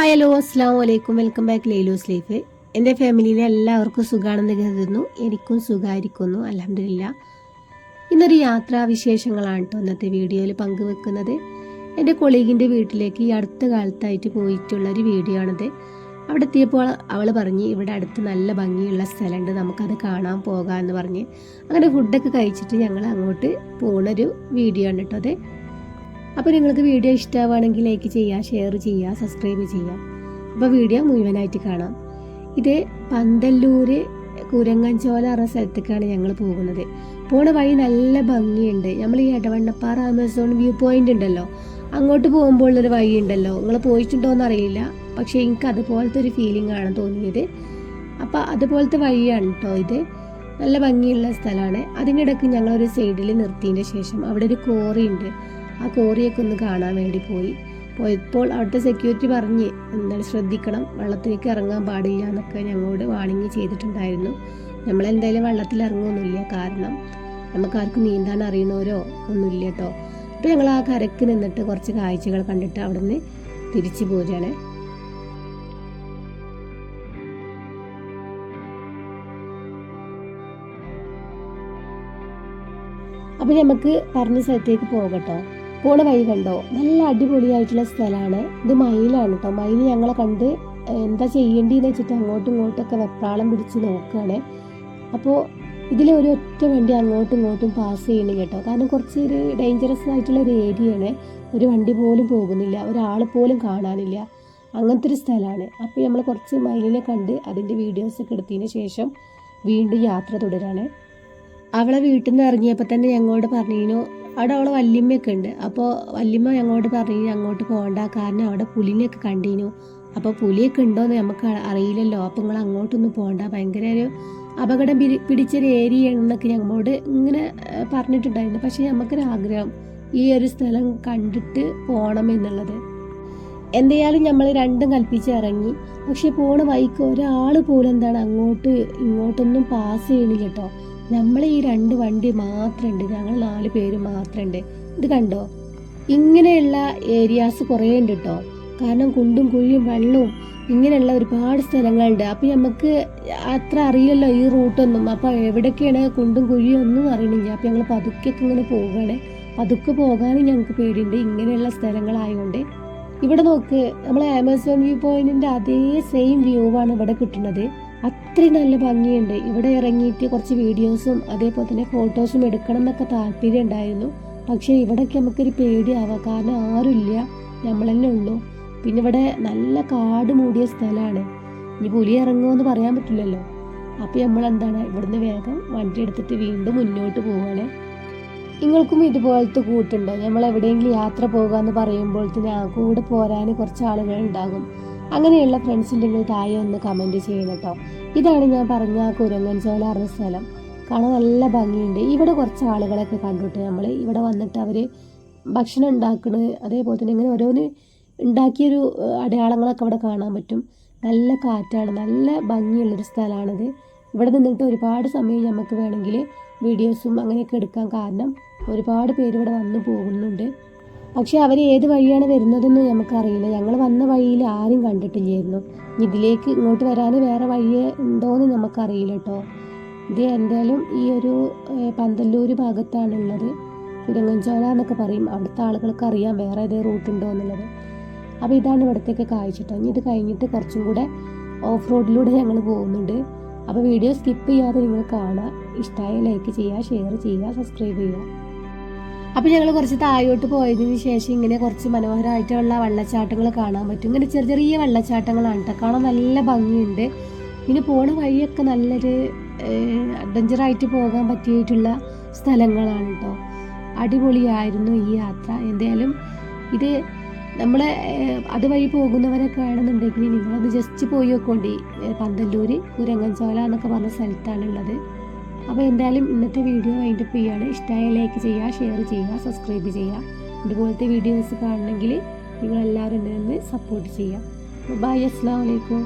Hi hello അസ്സാം വലൈക്കും welcome back ലൈലൂസ് life എന്റെ ഫാമിലിയിലെ എല്ലാവർക്കും സുഖാണെന്ന് കരുതുന്നു. എനിക്കും സുഖമായിരിക്കുന്നു അലഹമില്ല ഇന്നൊരു യാത്രാ വിശേഷങ്ങളാണ് കേട്ടോ ഇന്നത്തെ വീഡിയോയിൽ പങ്കുവെക്കുന്നത്. എന്റെ കൊളീഗിന്റെ വീട്ടിലേക്ക് ഈ അടുത്ത കാലത്തായിട്ട് പോയിട്ടുള്ള ഒരു വീഡിയോ ആണിത്. അവിടെ എത്തിയപ്പോൾ അവൾ പറഞ്ഞ് ഇവിടെ അടുത്ത് നല്ല ഭംഗിയുള്ള സ്ഥലമുണ്ട്. നമുക്കത് കാണാൻ പോകാമെന്ന് പറഞ്ഞ്. അങ്ങനെ ഫുഡൊക്കെ കഴിച്ചിട്ട് ഞങ്ങൾ അങ്ങോട്ട് പോകുന്നൊരു വീഡിയോ ആണ് കേട്ടോ അത് അപ്പോൾ നിങ്ങൾക്ക് വീഡിയോ ഇഷ്ടമാവുകയാണെങ്കിൽ ലൈക്ക് ചെയ്യുക ഷെയർ ചെയ്യുക സബ്സ്ക്രൈബ് ചെയ്യുക. അപ്പോൾ വീഡിയോ മുഴുവനായിട്ട് കാണാം. ഇത് പന്തല്ലൂർ കുരങ്ങഞ്ചോല എന്ന സ്ഥലത്തേക്കാണ് ഞങ്ങൾ പോകുന്നത്. പോണ വഴി നല്ല ഭംഗിയുണ്ട്. നമ്മൾ ഈ ഇടവണ്ണപ്പാറ ആമസോൺ വ്യൂ പോയിന്റ് ഉണ്ടല്ലോ. അങ്ങോട്ട് പോകുമ്പോൾ ഉള്ളൊരു വഴി ഉണ്ടല്ലോ. നിങ്ങൾ പോയിട്ടുണ്ടോ എന്ന് അറിയില്ല. പക്ഷേ എനിക്ക് അതുപോലത്തെ ഒരു ഫീലിംഗ് ആണ് തോന്നിയത്. അപ്പോൾ അതുപോലത്തെ വഴിയാണ് കേട്ടോ ഇത്. നല്ല ഭംഗിയുള്ള സ്ഥലമാണ്. അതിനിടയ്ക്ക് ഞങ്ങളൊരു സൈഡിൽ നിർത്തിയതിന്റെ ശേഷം അവിടെ ഒരു കോറി ഉണ്ട്. ആ കോറിയൊക്കെ ഒന്ന് കാണാൻ വേണ്ടി പോയി. പോയപ്പോൾ അവിടുത്തെ സെക്യൂരിറ്റി പറഞ്ഞ് എന്താണ് ശ്രദ്ധിക്കണം വെള്ളത്തിലേക്ക് ഇറങ്ങാൻ പാടില്ല എന്നൊക്കെ ഞങ്ങളോട് വാണിംഗ് ചെയ്തിട്ടുണ്ടായിരുന്നു. നമ്മളെന്തായാലും വെള്ളത്തിൽ ഇറങ്ങുമൊന്നുമില്ല കാരണം നമുക്കാർക്കും നീന്താൻ അറിയണവരോ ഒന്നുമില്ല കേട്ടോ അപ്പോൾ ഞങ്ങൾ ആ കരക്ക് നിന്നിട്ട് കുറച്ച് കാഴ്ചകൾ കണ്ടിട്ട് അവിടെ നിന്ന് തിരിച്ചു പോരുകയാണ്. അപ്പോൾ നമുക്ക് പറഞ്ഞ സ്ഥലത്തേക്ക് പോകട്ടോ പോണ വഴി കണ്ടോ? നല്ല അടിപൊളിയായിട്ടുള്ള സ്ഥലമാണ് ഇത് മയിലാണ് കേട്ടോ മയിൽ ഞങ്ങളെ കണ്ട് എന്താ ചെയ്യേണ്ടതെന്ന് വെച്ചിട്ട് അങ്ങോട്ടും ഇങ്ങോട്ടൊക്കെ വെപ്രാളം പിടിച്ച് നോക്കുകയാണ് അപ്പോൾ ഇതിൽ ഒരു ഒറ്റ വണ്ടി അങ്ങോട്ടും ഇങ്ങോട്ടും പാസ് ചെയ്യണം കേട്ടോ. കാരണം കുറച്ച് ഒരു ഡേഞ്ചറസ് ആയിട്ടുള്ള ഒരു ഏരിയയാണ് ഒരു വണ്ടി പോലും പോകുന്നില്ല. ഒരാൾ പോലും കാണാനില്ല. അങ്ങനത്തെ ഒരു സ്ഥലമാണ് അപ്പോൾ നമ്മൾ കുറച്ച് മയിലിനെ കണ്ട് അതിന്റെ വീഡിയോസൊക്കെ എടുത്തതിന് ശേഷം വീണ്ടും യാത്ര തുടരാണ്. അവളെ വീട്ടിൽ നിന്ന് ഇറങ്ങിയപ്പോൾ തന്നെ ഞങ്ങളോട് പറഞ്ഞിരുന്നു അവിടെ അവളെ വല്യമ്മയൊക്കെ ഉണ്ട്. അപ്പോൾ വല്യമ്മ ഞങ്ങളോട് പറഞ്ഞു അങ്ങോട്ട് പോകണ്ട. കാരണം അവിടെ പുലിനെയൊക്കെ കണ്ടിരുന്നു അപ്പോൾ പുലിയൊക്കെ ഉണ്ടോയെന്ന് നമുക്ക് അറിയില്ലല്ലോ. അപ്പോൾ നിങ്ങൾ അങ്ങോട്ടൊന്നും പോകണ്ട. ഭയങ്കര ഒരു അപകടം പിടി പിടിച്ചൊരു ഏരിയ എന്നൊക്കെ ഞങ്ങളോട് ഇങ്ങനെ പറഞ്ഞിട്ടുണ്ടായിരുന്നു. പക്ഷേ നമുക്കൊരു ആഗ്രഹം ഈ ഒരു സ്ഥലം കണ്ടിട്ട് പോകണം എന്നുള്ളത്. എന്തായാലും നമ്മൾ രണ്ടും കൽപ്പിച്ച് ഇറങ്ങി. പക്ഷെ പോണ വഴിക്ക് ഒരാൾ പോലും എന്താണ് അങ്ങോട്ട് ഇങ്ങോട്ടൊന്നും പാസ് ചെയ്യണില്ല കേട്ടോ നമ്മൾ ഈ രണ്ട് വണ്ടി മാത്രമുണ്ട് ഞങ്ങൾ നാല് പേര് മാത്രമുണ്ട് ഇത് കണ്ടോ? ഇങ്ങനെയുള്ള ഏരിയാസ് കുറേ ഉണ്ട് കേട്ടോ കാരണം കുണ്ടും കുഴിയും വെള്ളവും ഇങ്ങനെയുള്ള ഒരുപാട് സ്ഥലങ്ങളുണ്ട്. അപ്പം നമുക്ക് അത്ര അറിയില്ലല്ലോ ഈ റൂട്ടൊന്നും. അപ്പോൾ എവിടെയൊക്കെയാണ് കുണ്ടും കുഴിയും ഒന്നും അറിയണില്ല. അപ്പം ഞങ്ങൾ പതുക്കെയൊക്കെ ഇങ്ങനെ പോവുകയാണ് പതുക്കെ പോകാനും ഞങ്ങൾക്ക് പേടിയുണ്ട്. ഇങ്ങനെയുള്ള സ്ഥലങ്ങളായതുകൊണ്ട് ഇവിടെ നോക്ക് നമ്മൾ ആമസോൺ വ്യൂ പോയിന്റിന്റെ അതേ സെയിം വ്യൂ ആണ് ഇവിടെ കിട്ടുന്നത്. അത്രയും നല്ല ഭംഗിയുണ്ട്. ഇവിടെ ഇറങ്ങിയിട്ട് കുറച്ച് വീഡിയോസും അതേപോലെ തന്നെ ഫോട്ടോസും എടുക്കണം എന്നൊക്കെ താല്പര്യം ഉണ്ടായിരുന്നു. പക്ഷേ ഇവിടേക്ക് നമുക്കൊരു പേടിയാവാം. കാരണം ആരുമില്ല. നമ്മളല്ലേ തന്നെ ഉള്ളൂ. പിന്നെ ഇവിടെ നല്ല കാട് മൂടിയ സ്ഥലമാണ്. ഇനി പുലി ഇറങ്ങുമെന്ന് പറയാൻ പറ്റില്ലല്ലോ. അപ്പോൾ നമ്മൾ എന്താണ് ഇവിടുന്ന് വേഗം വണ്ടി എടുത്തിട്ട് വീണ്ടും മുന്നോട്ട് പോവുകയാണ് നിങ്ങൾക്കും ഇതുപോലത്തെ കൂട്ടുണ്ടോ? നമ്മൾ എവിടെയെങ്കിലും യാത്ര പോകാന്ന് പറയുമ്പോഴത്തേന് ആ കൂടെ പോരാൻ കുറച്ച് ആളുകൾ ഉണ്ടാകും അങ്ങനെയുള്ള ഫ്രണ്ട്സ് ഉണ്ടെങ്കിൽ താഴെ ഒന്ന് കമന്റ് ചെയ്യണം കേട്ടോ. ഇതാണ് ഞാൻ പറഞ്ഞ ആ കുരങ്ങൻചോല അറിഞ്ഞ സ്ഥലം. കാണാൻ നല്ല ഭംഗിയുണ്ട്. ഇവിടെ കുറച്ച് ആളുകളൊക്കെ കണ്ടിട്ട് നമ്മൾ ഇവിടെ വന്നിട്ട് അവർ ഭക്ഷണം ഉണ്ടാക്കണ് അതേപോലെ തന്നെ ഇങ്ങനെ ഓരോന്ന് ഉണ്ടാക്കിയൊരു അടയാളങ്ങളൊക്കെ ഇവിടെ കാണാൻ പറ്റും. നല്ല കാറ്റാണ് നല്ല ഭംഗിയുള്ളൊരു സ്ഥലമാണിത്. ഇവിടെ നിന്നിട്ട് ഒരുപാട് സമയം നമുക്ക് വേണമെങ്കിൽ വീഡിയോസും അങ്ങനെയൊക്കെ എടുക്കാൻ കാരണം ഒരുപാട് പേര് ഇവിടെ വന്നു പോകുന്നുണ്ട്. പക്ഷെ അവർ ഏത് വഴിയാണ് വരുന്നതെന്ന് നമുക്കറിയില്ല. ഞങ്ങൾ വന്ന വഴിയിൽ ആരും കണ്ടിട്ടില്ലായിരുന്നു. ഇതിലേക്ക് ഇങ്ങോട്ട് വരാൻ വേറെ വഴി ഉണ്ടോയെന്ന് നമുക്കറിയില്ല കേട്ടോ. ഇത് എന്തായാലും ഈ ഒരു പന്തല്ലൂർ ഭാഗത്താണുള്ളത്. കുരങ്ങൻചോല എന്നൊക്കെ പറയും. അവിടുത്തെ ആളുകൾക്ക് അറിയാം വേറെ ഏത് റൂട്ട് ഉണ്ടോ എന്നുള്ളത്. അപ്പോൾ ഇതാണ് ഇവിടത്തേക്ക് കാഴ്ചട്ടോ ഇനി ഇത് കഴിഞ്ഞിട്ട് കുറച്ചും കൂടെ ഓഫ് റോഡിലൂടെ ഞങ്ങൾ പോകുന്നുണ്ട്. അപ്പോൾ വീഡിയോ സ്കിപ്പ് ചെയ്യാതെ നിങ്ങൾ കാണുക. ഇഷ്ടമായ ലൈക്ക് ചെയ്യുക ഷെയർ ചെയ്യുക സബ്സ്ക്രൈബ് ചെയ്യുക. അപ്പോൾ ഞങ്ങൾ കുറച്ച് താഴോട്ട് പോയതിന് ശേഷം ഇങ്ങനെ കുറച്ച് മനോഹരമായിട്ടുള്ള വെള്ളച്ചാട്ടങ്ങൾ കാണാൻ പറ്റും. ഇങ്ങനെ ചെറിയ ചെറിയ വെള്ളച്ചാട്ടങ്ങളാണ് കേട്ടോ കാണാൻ നല്ല ഭംഗിയുണ്ട്. പിന്നെ പോണ വഴിയൊക്കെ നല്ലൊരു അഡ്വഞ്ചറായിട്ട് പോകാൻ പറ്റിയിട്ടുള്ള സ്ഥലങ്ങളാണ് കേട്ടോ അടിപൊളിയായിരുന്നു ഈ യാത്ര. എന്തായാലും ഇത് നമ്മളെ അതുവഴി പോകുന്നവരൊക്കെ ആണെന്നുണ്ടെങ്കിൽ നിങ്ങളത് ജസ്റ്റ് പോയി നോക്കോണ്ടി. പന്തല്ലൂർ കുരങ്ങൻചോല എന്നൊക്കെ പറഞ്ഞ സ്ഥലത്താണുള്ളത്. അപ്പോൾ എന്തായാലും ഇന്നത്തെ വീഡിയോ വൈൻഡ് അപ്പ് ചെയ്യുകയാണ്. ഇഷ്ടമായ ലൈക്ക് ചെയ്യുക ഷെയർ ചെയ്യുക സബ്സ്ക്രൈബ് ചെയ്യുക. ഇതുപോലത്തെ വീഡിയോസ് കാണണമെങ്കിൽ നിങ്ങളെല്ലാവരും എന്നെ സപ്പോർട്ട് ചെയ്യുക. ബൈ അസ്സാം വലൈക്കും